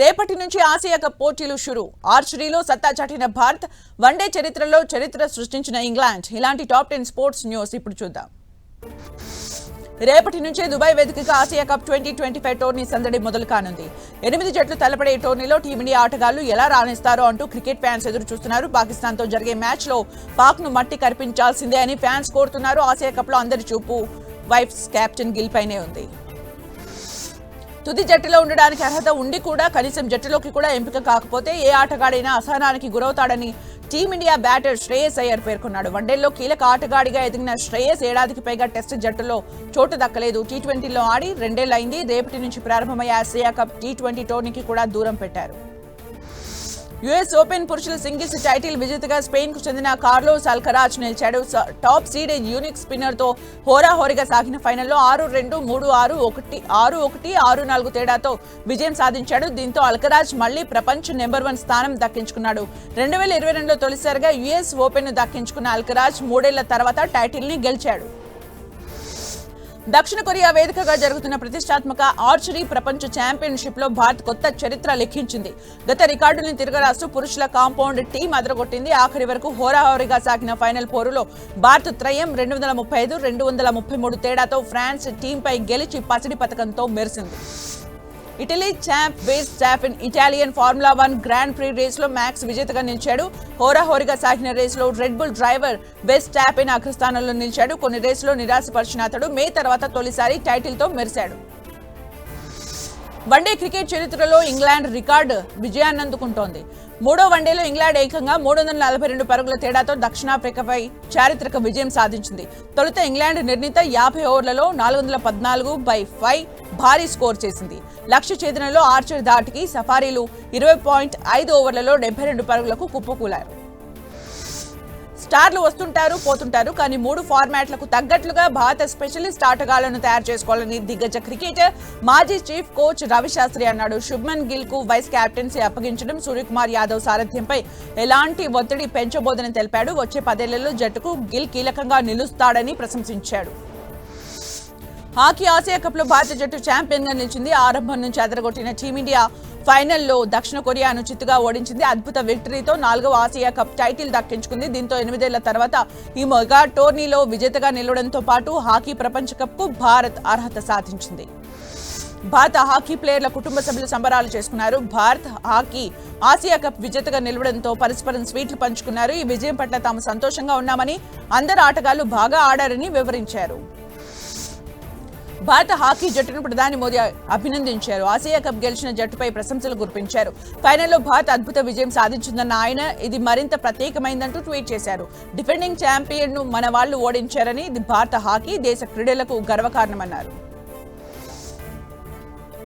రేపటి నుంచి Asia cup పోటీలు షురు. ఆర్చరీలో సత్తా చాటిన భారత్ వన్డే చరిత్రలో చరిత్ర సృష్టించిన ఇంగ్లాండ్. ఇలాంటి టాప్ టెన్ స్పోర్ట్స్ న్యూస్ ఇప్పుడు చూద్దాం. రేపటి నుంచే దుబాయ్ వేదికగా Asia cup twenty twenty five tourney సందడి మొదలు కానుంది. ఎనిమిది జట్లు తలపడే ఈ టోర్నీలో టీమిండియా ఆటగాళ్ళు ఎలా రాణిస్తారో అంటూ క్రికెట్ ఫ్యాన్స్ ఎదురు చూస్తున్నారు. పాకిస్తాన్తో జరిగే మ్యాచ్లో పాక్ను మట్టి కనిపించాల్సిందే అని ఫ్యాన్స్ కోరుతున్నారు. ఆసియా కప్లో అందరి చూపు. వైఫ్స్ కెప్టెన్ గిల్ పైనే ఉంది. తుది జట్టులో ఉండడానికి అర్హత ఉండి కూడా కనీసం జట్టులోకి కూడా ఎంపిక కాకపోతే ఏ ఆటగాడైనా అసహనానికి గురవుతాడని team India batter Shreyas Iyer పేర్కొన్నాడు. వన్డేల్లో కీలక ఆటగాడిగా ఎదిగిన శ్రేయస్ ఏడాదికి పైగా టెస్ట్ జట్టులో చోటు దక్కలేదు. టీ ట్వంటీలో ఆడి రెండేళ్ళైంది రేపటి నుంచి ప్రారంభమయ్యే ఆసియా కప్ టీ ట్వంటీ టోర్నీకి కూడా దూరం పెట్టారు. యుఎస్ ఓపెన్ పురుషుల సింగిల్స్ టైటిల్ విజేతగా స్పెయిన్కు చెందిన కార్లోస్ అల్కరాజ్ నిలిచాడు. టాప్ సీడ్ యూనిక్ స్పిన్నర్తో హోరాహోరీగా సాగిన ఫైనల్లో ఆరు రెండు మూడు ఆరు ఒకటి ఆరు ఒకటి ఆరు నాలుగు తేడాతో విజయం సాధించాడు. దీంతో అల్కరాజ్ మళ్ళీ ప్రపంచ నెంబర్ వన్ స్థానం దక్కించుకున్నాడు. రెండు వేల ఇరవై రెండులో తొలిసారిగా యుఎస్ ఓపెన్ను దక్కించుకున్న అల్కరాజ్ మూడేళ్ళ తర్వాత టైటిల్ని గెలిచాడు. దక్షిణ కొరియా వేదికగా జరుగుతున్న ప్రతిష్టాత్మక ఆర్చరీ ప్రపంచ ఛాంపియన్షిప్లో భారత్ కొత్త చరిత్ర లిఖించింది గత రికార్డుని తిరగరాస్తూ పురుషుల కాంపౌండ్ టీం అదరగొట్టింది. ఆఖరి వరకు హోరాహోరీగా సాగిన ఫైనల్ పోరులో భారత్ త్రయం రెండు వందల ముప్పై ఐదు రెండు వందల ముప్పై మూడు తేడాతో ఫ్రాన్స్ టీంపై గెలిచి పసిడి పథకంతో మెరిసింది. Italy champ base in Italian Formula One Grand Prix రేస్లో మ్యాక్స్ విజేతగా నిలిచాడు. హోరాహోరీగా సాగిన రేస్లో Red Bull driver Verstappen అగ్రస్థానంలో నిలిచాడు. కొన్ని రేసులో నిరాశపరిచిన అతడు మే తర్వాత తొలిసారి టైటిల్తో మెరిశాడు. వన్డే క్రికెట్ చరిత్రలో ఇంగ్లాండ్ రికార్డు విజయాన్ని అందుకుంటోంది మూడో వన్డేలో ఇంగ్లాండ్ ఏకంగా మూడు వందల నలభై రెండు పరుగుల తేడాతో దక్షిణాఫ్రికాపై చారిత్రక విజయం సాధించింది. తొలుత ఇంగ్లాండ్ నిర్ణీత యాభై ఓవర్లలో నాలుగు వందల పద్నాలుగు బై ఫైవ్ భారీ స్కోర్ చేసింది. లక్ష్య ఛేదనలో ఆర్చర్ ధాటికి సఫారీలు ఇరవై పాయింట్ ఐదు ఓవర్లలో డెబ్బై రెండు పరుగులకు కుప్పకూలారు స్టార్లు వస్తుంటారు పోతుంటారు కానీ మూడు ఫార్మాట్లకు తగ్గట్లుగా భారత స్పెషలిస్ట్ ఆటగాళ్ళను తయారు చేసుకోవాలని దిగ్గజ క్రికెటర్ మాజీ చీఫ్ కోచ్ రవిశాస్త్రి అన్నాడు. శుభ్మన్ గిల్కు వైస్ కెప్టెన్సీ అప్పగించడం సూర్యకుమార్ యాదవ్ సారథ్యంపై ఎలాంటి ఒత్తిడి పెంచబోదని తెలిపాడు. వచ్చే పదేళ్ళలో జట్టుకు గిల్ కీలకంగా నిలుస్తాడని ప్రశంసించాడు. హాకీ ఆసియా కప్లో భారత జట్టు ఛాంపియన్గా నిలిచింది. ఆరంభం నుంచి అదరగొట్టిన టీమిండియా ఫైనల్లో దక్షిణ కొరియాను చిత్తుగా ఓడించింది. అద్భుత విక్టరీతో నాలుగవ ఆసియా కప్ టైటిల్ దక్కించుకుంది. దీంతో ఎనిమిదేళ్ళ తర్వాత ఈ మెగా టోర్నీలో విజేతగా నిలవడంతో పాటు హాకీ ప్రపంచ కప్కు భారత్ అర్హత సాధించింది. భారత హాకీ ప్లేయర్ల కుటుంబ సభ్యులు సంబరాలు చేసుకున్నారు. భారత్ హాకీ ఆసియా కప్ విజేతగా నిలవడంతో పరస్పరం స్వీట్లు పంచుకున్నారు. ఈ విజయం పట్ల తాము సంతోషంగా ఉన్నామని అందరు ఆటగాళ్ళు బాగా ఆడారని వివరించారు. భారత హాకీ జట్టును ప్రధాని మోదీ అభినందించారు. ఆసియా కప్ గెలిచిన జట్టుపై ప్రశంసలు కురిపించారు. ఫైనల్లో భారత్ అద్భుత విజయం సాధించిందన్న ఆయన ఇది మరింత ప్రత్యేకమైందంటూ ట్వీట్ చేశారు. డిఫెండింగ్ ఛాంపియన్ను మన వాళ్ళు ఓడించారని ఇది భారత హాకీ దేశ క్రీడలకు గర్వకారణమన్నారు.